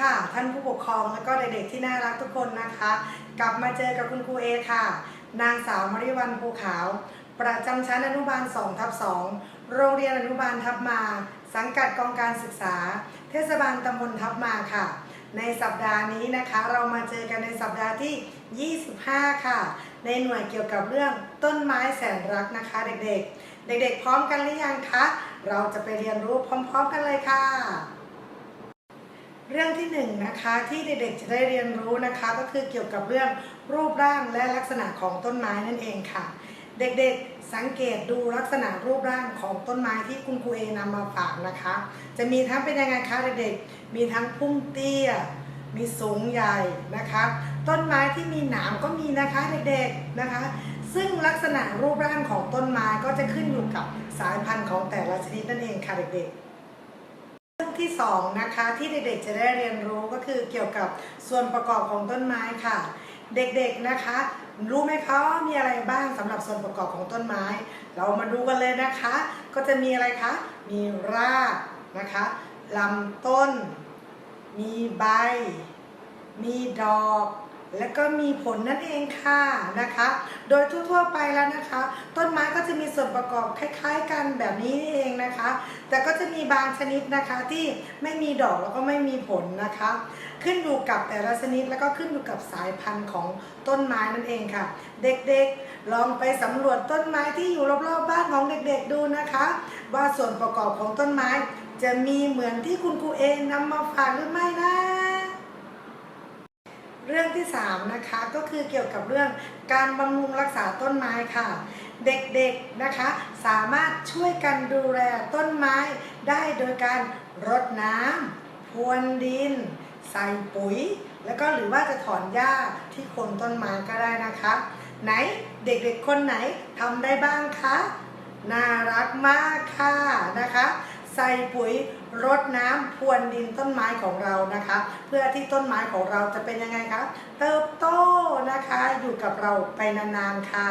ค่ะ ท่านผู้ปกครองและก็เด็กๆที่น่ารักทุกคนนะคะ กลับมาเจอกับคุณครูเอค่ะ นางสาวมริวันภูขาว ประจำชั้นอนุบาล2ทับ2โรงเรียนอนุบาลทับมา สังกัดกองการศึกษา เทศบาลตำบลทับมาค่ะ ในสัปดาห์นี้นะคะ เรามาเจอกันในสัปดาห์ที่ 25 ค่ะ ในหน่วยเกี่ยวกับเรื่องต้นไม้แสนรักนะคะ เด็กๆ เด็กๆ พร้อมกันหรือยังคะ เราจะไปเรียนรู้พร้อม ๆ กันเลยค่ะ เรื่องที่หนึ่งนะคะที่เด็กๆจะได้เรียนรู้นะคะ ก็คือเกี่ยวกับเรื่องรูปร่างและลักษณะของต้นไม้นั่นเองค่ะ เด็กๆสังเกตดูลักษณะรูปร่างของต้นไม้ที่คุณครูเอนำมาฝากนะคะ จะมีทั้งเป็นยังไงคะเด็กๆมีทั้งพุ่มเตี้ย มีสูงใหญ่นะคะ ต้นไม้ที่มีหนามก็มีนะคะเด็กๆนะคะ ซึ่งลักษณะรูปร่างของต้นไม้ก็จะขึ้นอยู่กับสายพันธุ์ของแต่ละชนิดนั่นเองค่ะเด็กๆ ที่สองนะคะ ที่เด็กๆจะได้เรียนรู้ก็คือเกี่ยวกับส่วนประกอบของต้นไม้ค่ะ เด็กๆนะคะ รู้ไหมคะว่ามีอะไรบ้างสำหรับส่วนประกอบของต้นไม้ เรามาดูกันเลยนะคะ ก็จะมีอะไรคะมีรากนะคะลำต้น มีใบ มีดอก และก็มีผลนั่นเองค่ะนะคะ โดยทั่วๆไปแล้วนะคะ ต้นไม้ก็จะมีส่วนประกอบคล้าย ๆ กันแบบนี้นี่เองนะคะ แต่ก็จะมีบางชนิดนะคะที่ไม่มีดอกแล้วก็ไม่มีผลนะคะ ขึ้นอยู่กับแต่ละชนิดแล้วก็ขึ้นอยู่กับสายพันธุ์ของต้นไม้นั่นเองค่ะ เด็กๆลองไปสำรวจต้นไม้ที่อยู่รอบๆบ้านของเด็กๆดูนะคะ ว่าส่วนประกอบของต้นไม้ จะมีเหมือนที่คุณครูเองนำมาฝากหรือไม่นะ เรื่องที่3นะคะก็คือเกี่ยวกับเรื่องการบำรุงรักษาต้นไม้ค่ะ เด็กๆนะคะ สามารถช่วยกันดูแลต้นไม้ได้โดยการรดน้ำพรวนดิน ใส่ปุ๋ย แล้วก็หรือว่าจะถอนหญ้าที่โคนต้นไม้ก็ได้นะคะ ไหนเด็กๆคนไหนทำได้บ้างคะน่ารักมากค่ะนะคะ ใส่ปุ๋ยรดน้ำพรวนดินต้นไม้ของเรานะคะ เพื่อที่ต้นไม้ของเราจะเป็นยังไงคะเติบโตนะคะอยู่กับเราไปนานๆค่ะ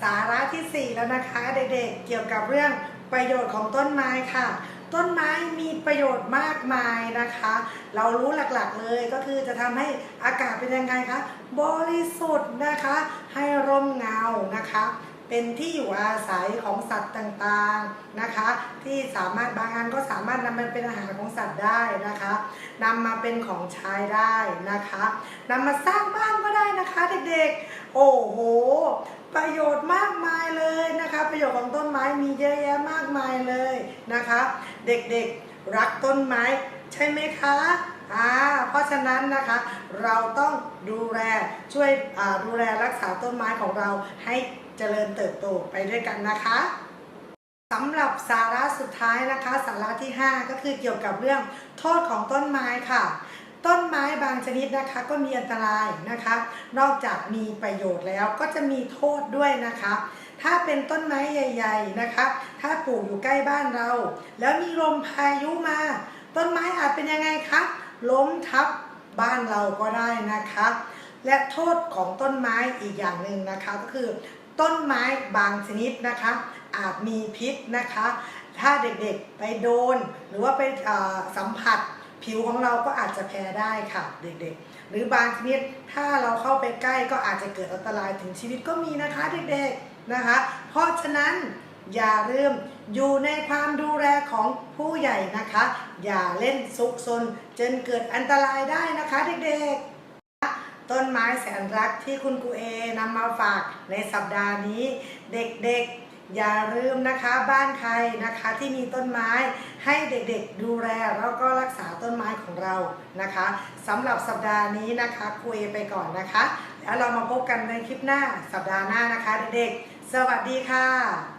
สาระที่ 4 แล้วนะคะเด็กๆเกี่ยวกับเรื่องประโยชน์ของต้นไม้ค่ะ ต้นไม้มีประโยชน์มากมายนะคะ เรารู้หลักๆเลยก็คือจะทำให้อากาศเป็นยังไงคะบริสุทธิ์นะคะ ให้ร่มเงานะคะ เป็นที่อยู่อาศัยของสัตว์ต่างๆนะคะ ที่สามารถบางอันก็สามารถนำมาเป็นอาหารของสัตว์ได้นะคะนำมาเป็นของใช้ได้นะคะนำมาสร้างบ้านก็ได้นะคะเด็กๆ โอ้โห ประโยชน์มากมายเลยนะคะ ประโยชน์ของต้นไม้มีเยอะแยะมากมายเลยนะคะ เด็กๆรักต้นไม้ใช่ไหมคะอ่าเพราะฉะนั้นนะคะเราต้องดูแลช่วยดูแลรักษาต้นไม้ของเราให้ เจริญเติบโตไปด้วยกันนะคะสำหรับสาระสุดท้ายนะคะ สาระที่ 5 ก็คือเกี่ยวกับเรื่องโทษของต้นไม้ค่ะ ต้นไม้บางชนิดนะคะก็มีอันตรายนะคะ นอกจากมีประโยชน์แล้วก็จะมีโทษด้วยนะคะ ถ้าเป็นต้นไม้ใหญ่ ๆนะคะ ถ้าปลูกอยู่ใกล้บ้านเรา แล้วมีลมพายุมา ต้นไม้อาจเป็นยังไงคะล้มทับบ้านเราก็ได้นะคะ และโทษของต้นไม้อีกอย่างหนึ่งนะคะ ก็คือ ต้นไม้บางชนิดนะคะ อาจมีพิษนะคะ ถ้าเด็กๆไปโดน หรือว่าไปสัมผัสผิวของเราก็อาจจะแพ้ได้ค่ะเด็กๆ หรือบางชนิดถ้าเราเข้าไปใกล้ก็อาจจะเกิดอันตรายถึงชีวิตก็มีนะคะเด็กๆนะคะ เพราะฉะนั้นอย่าลืมอยู่ในความดูแลของผู้ใหญ่นะคะ อย่าเล่นซุกซนจนเกิดอันตรายได้นะคะเด็กๆ ต้นไม้แสนรักที่คุณครูเอนำมาฝากในสัปดาห์นี้ เด็กๆอย่าลืมนะคะบ้านใครนะคะที่มีต้นไม้ให้เด็กๆดูแลแล้วก็รักษาต้นไม้ของเรานะคะสำหรับสัปดาห์นี้นะคะครูเอไปก่อนนะคะ แล้วเรามาพบกันในคลิปหน้าสัปดาห์หน้านะคะ เด็กๆสวัสดีค่ะ